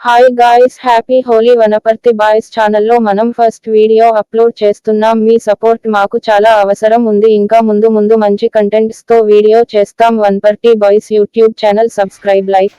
Hi guys happy Holi Wanaparthy boys ఛానల్లో మనం first video upload చేస్తున్నాం. మీ సపోర్ట్ మాకు చాలా అవసరం ఉంది. ఇంకా ముందు ముందు మంచి కంటెంట్స్తో వీడియో చేస్తాం. Wanaparthy boys YouTube channel subscribe like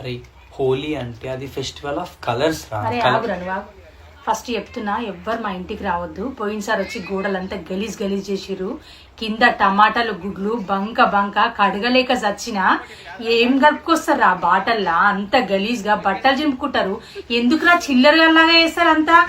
అరే హోలీ అంటే అది ఫెస్టివల్ ఆఫ్ కలర్స్ రా. అరే కల- ఆగురా నువ్వు ఆగు. ఫస్ట్ చెప్తున్నా ఎవ్వరు మా ఇంటికి రావద్దు. పోయినసారి వచ్చి గోడలంతా గలీజ్ గలీజ్ చేసిర్రు. కింద టమాటాలు గుడ్లు బంక బంక కడగలేక చచ్చినా ఏం కలుపుకొస్తారు ఆ బాటల్లా? అంత గలీజ్గా బట్టలు చింపుకుంటారు. ఎందుకురా చిల్లరలాగా చేస్తారు అంతా?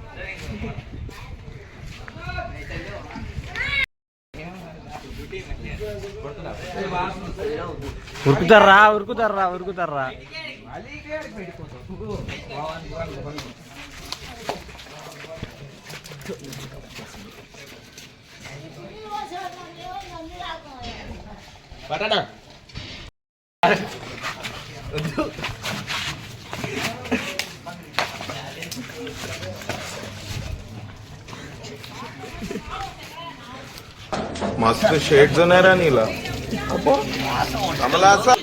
ఉరుకుతారా ఉరుకుతారా ఉరుకుతారా मस्त शेड्स नाही राणीला आम्हाला असं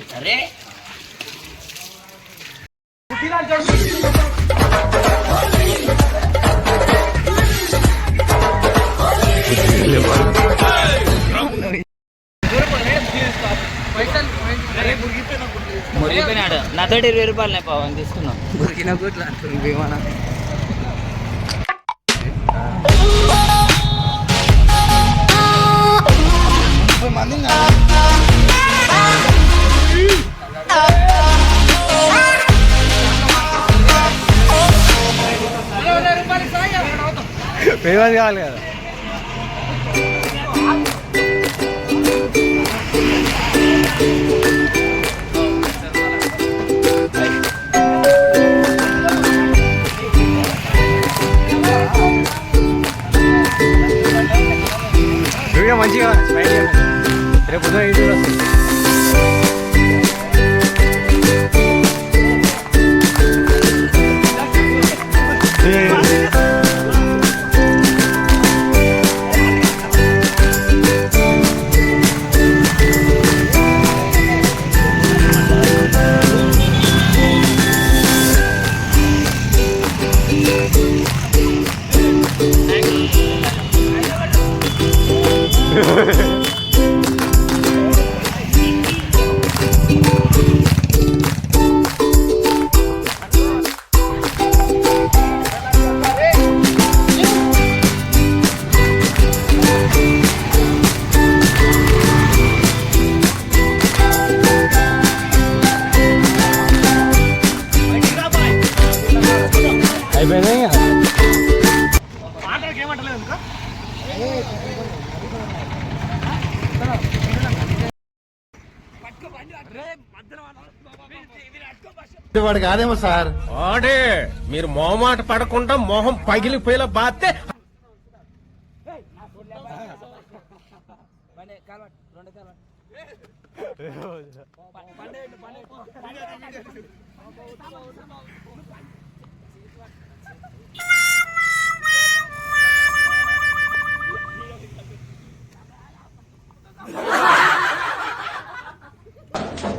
మురిగిపోయినాడు నాతో ఇరవై రూపాయలు పవన్ తీసుకున్నాం మురికిన గుట్ల భీమనా పేమెంట్ కావాలి కదా. వీడియో వాడు కాదేమో సార్ ఆడే మీరు మొహమాట పడకుండా మొహం పగిలిపోయేలా బాతే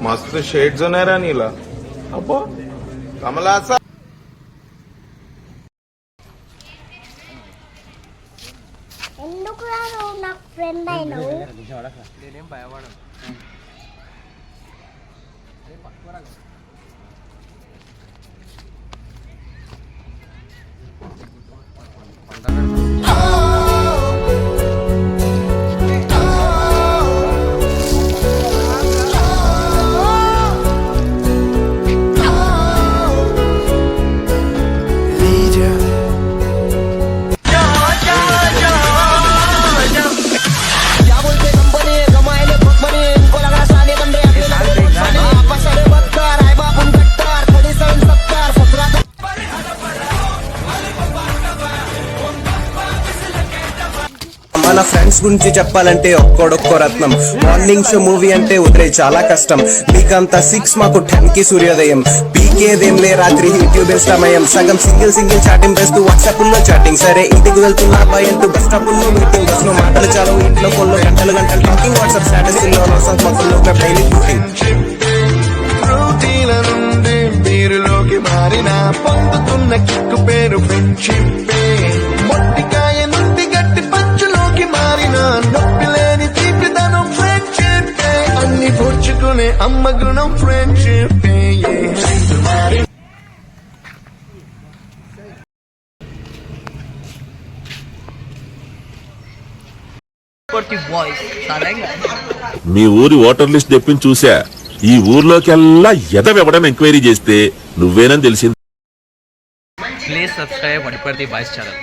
मस्त शेड्स नाही रा అబ్బో. కమలా సార్. ఎందుకు రాదు నేనేం భయపడను. గురించి చెప్పాలంటే ఒక్కోడొక్కో రత్నం. మార్నింగ్ షో మూవీ అంటే వదిలే చాలా కష్టం. మీకంతా సిక్స్ మాకు టెన్కి సూర్యోదయం. పీకేదేం లే రాత్రి యూట్యూబ్ సమయం సగం సింగిల్ సింగిల్ చాటింగ్ వేస్తూ వాట్సాప్లో చాటింగ్ సరే ఇంటికి వెళ్తున్నా భయంతో బస్ స్టాప్లో మీటింగ్ బస్లో మాటలు చాలు ఇంట్లో ఫోన్లో గంటలు గంటలు టాకింగ్ వాట్సాప్ స్టేటస్లో మొక్కల్లో డైలీ షూటింగ్ నుండి మారిన పొందుతున్న కిక్కు పేరు ఫ్రెండ్షిప్ అమ్మ గుణం ఫ్రెండ్షిప్ మీ ఊరి ఓటర్ లిస్ట్ తెప్పించి చూసా ఈ ఊర్లోకెల్లా ఎదవెవడని ఎంక్వైరీ చేస్తే నువ్వేనని తెలిసింది. Please subscribe Wanaparthy boys channel